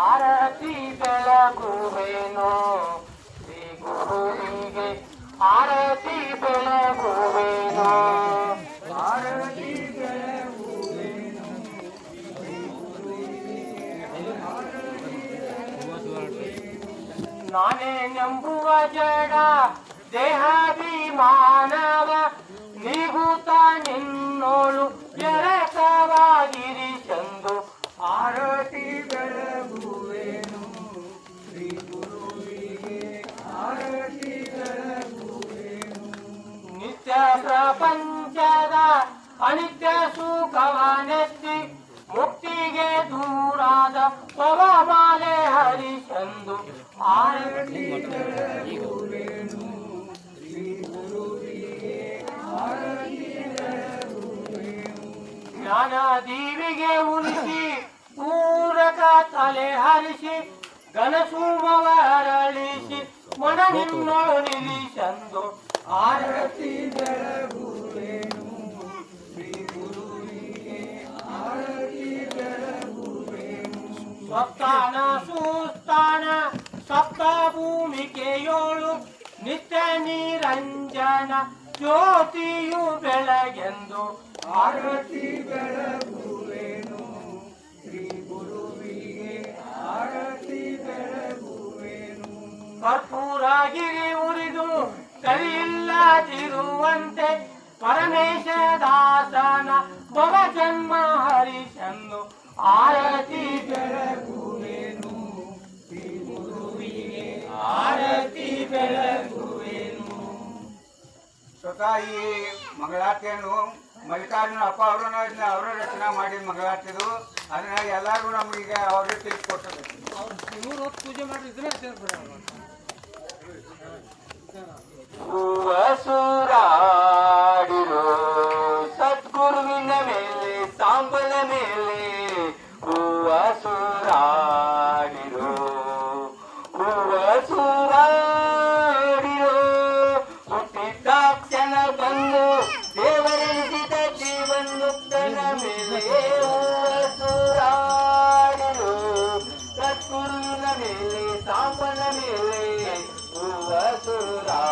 ಆರತಿ ಬೆಳಗುವೆನು ಶ್ರೀ ಗುರುವಿಗೆ ಆರತಿ ಬೆಳಗುವೆನು ಆರತಿ ನಾನೇ ನಂಬುವ ಜಡ ದೇಹಾಭಿಮಾನವ ನೀಗುತ್ತ ನಿನ್ನೋಳು ಎರಕವಾಗಿರಿ ಪ್ರಪಂಚದ ಅನಿತ್ಯ ಸುಖವನೆತ್ತಿ ಮುಕ್ತಿಗೆ ದೂರಾದ ಪವಮಾಲೆ ಹರಿಸಂದು ಆರತಿ ಬೆಳಗುವೆನು ಶ್ರೀ ಗುರುವಿಗೆ ಆರತಿ ಬೆಳಗುವೆನು ಜ್ಞಾನ ದೀವಿಗೆ ಉಳಿಸಿ ಪೂರಕ ತಲೆ ಹರಿಸಿ ಗನಸುಮವರಳಿಸಿ ಮನ ನಿನ್ನೊಳು ನಿಲ್ಲಿಸಂದು. ಆರತಿ ಬೆಳಗುವೆನು ಶ್ರೀ ಗುರುವಿಗೆ ಆರತಿ ಬೆಳಗುವೆನು ಸಪ್ತಾನ ಸುಸ್ಥಾನ ಸಪ್ತ ಭೂಮಿಕೆಯೋಳು ನಿತ್ಯ ನಿರಂಜನ ಜ್ಯೋತಿಯು ಬೆಳಗೆಂದು. ಆರತಿ ಬೆಳಗುವೆನು, ಶ್ರೀ ಗುರುವಿಗೆ ಆರತಿ ಬೆಳಗುವೆನು. ಕರ್ಪೂರಗಿರಿ ಕರಿಯಿಲ್ಲದಿರುವಂತೆ ಪರಮೇಶ ದಾಸನ ಭವ ಜನ್ಮ ಹರಿಶನ್ನು ಆರತಿ ಬೆಳಗುವೆನು. ಆರತಿ ಬೆಳಗುವೆನು. ಸ್ವತಃ ಈ ಮಂಗಳಾರತಿಯನ್ನು ಮಲ್ಲಿಕಾರ್ಜುನ ಅಪ್ಪ ಅವರನ್ನ ಇದನ್ನ ಅವರ ರಚನೆ ಮಾಡಿದ ಮಂಗಳಾರತಿದು. ಅದನ್ನ ಎಲ್ಲರಿಗೂ ನಮಗೆ ಅವರೇ ತಿಳಿಸ್ಕೊಟ್ಟರು ಅವ್ರು ಪೂಜೆ ಮಾಡಿದ್ರೆ ಹೂವಸುರಾಡಿರೋ ಸದ್ಗುರುವಿನ ಮೇಲೆ ಸಾಂಬಲ ಮೇಲೆ ಹೂವಸುರಾಡಿರೋ ಹೂವಸುರಾಡಿರೋ ಹುಟ್ಟಿದಾಕ್ಷಣ ಬಂದು ದೇವರೆನಿಸಿದ ಜೀವನ್ಮುಕ್ತನ ಮೇಲೆ ಹೂವಸುರಾಡಿರೋ ಸದ್ಗುರುವಿನ ಮೇಲೆ ಸಾಂಬಲ ಮೇಲೆ ಹೂವಸುರಾಡಿರೋ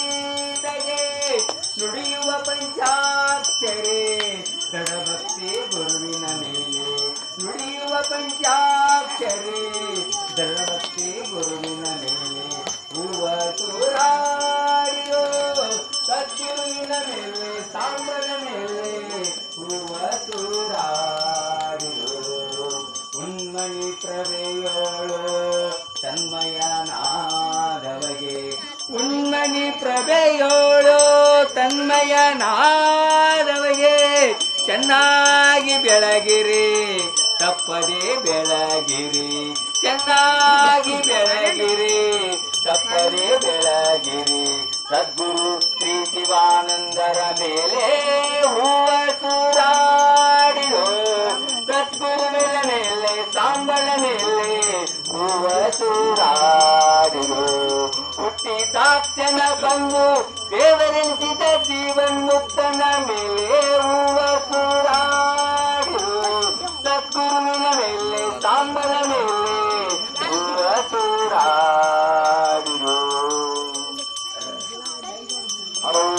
ಪಂಚಾಕ್ಷರೇ. ದಡಭಕ್ತಿ ಗುರುವಿನ ಮೇಲೆ ನುಡಿಯುವ ಪಂಚಾಕ್ಷರೆ. ದಡಭಕ್ತಿ ಗುರುವಿನ ಮೇಲೆ ಹೂವ ತೋರಾಡಿಯೋ ಸದ್ಗುರುವಿನ ಮೇಲೆ ಸಾಂಬನ ಮೇಲೆ ಹೂವ ತೋರಾಡಿಯೋ ಉನ್ಮಣಿ ಪ್ರಭೆಯೋಳು ತನ್ಮಯನಾದವಗೆ ಉನ್ಮಣಿ ಪ್ರಭೆಯೋಳು ತನ್ಮಯನಾದವಗೆ ಚೆನ್ನಾಗಿ ಬೆಳಗಿರಿ, ತಪ್ಪದೆ ಬೆಳಗಿರಿ, ಚೆನ್ನಾಗಿ ಬೆಳಗಿರಿ, ತಪ್ಪದೆ ಬೆಳಗಿರಿ. ಸದ್ಗುರು ಶ್ರೀ ಶಿವಾನಂದರ ಮೇಲೆ ಹೂವ ಸೂರಾಡಿರೋ. ಸದ್ಗುರುವಿನ ಮೇಲೆ ಸಾಂಬಳ ಮೇಲೆ ಹೂವ ಸೂರಾಡಿರೋ ಹುಟ್ಟಿದಾಕ್ಷಣ ಬಂದು ದೇವರೆನಿಸಿದ ಜೀವನ್ ಮುಕ್ತನ ಮೇಲೆ ಹೂವ ಸೂರಾಡಿರೋ ಸದ್ಗುರುವಿನ ಮೇಲೆ ಸಾಂಬಳ ಮೇಲೆ ಹೂವ ಸೂರಾಡಿರೋ ఓం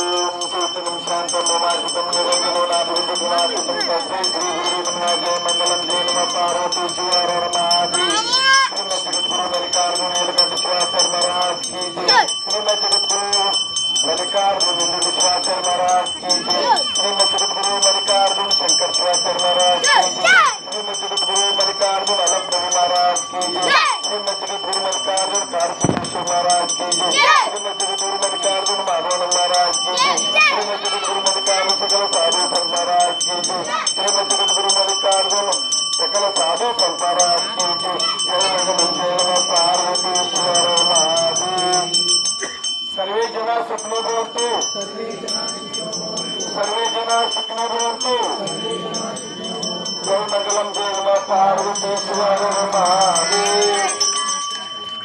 శీతలం శాంతం మాసితం నిరంజనం నాభివృద్ధి గుణాతీతం తస్మై శ్రీ గురువినాజయ మంగళం జయ నమ పార్వతీ శివారణ श्रीमती सदगुरु मल्लिकार्जुन विश्वाचार्य महाराज की जय श्रीमती सदगुरु मल्लिकार्जुन शंकर शिवाचार्य महाराज की जय श्रीमती सदगुरु मल्लिकार्जुन अलग प्रभु महाराज की जय श्रीमती सदगुरु मल्लिकार्जुन कार्तिकेश्वर महाराज की जय श्रीमती सदगुरु मल्लिकार्जुन माधवानंद महाराज की जय श्रीमती सदगुरु मल्लिकार्जुन सकल साधु संत महाराज की जय श्रीमती सदगुरु मल्लिकार्जुन सकल साधु संत महाराज की जय जय मंगल पार्वती शिवाराज सुखनो भवन्तु सर्वे जना सुखनो भवन्तु जय मंगलम जय नमः पार्वती शिव महादेव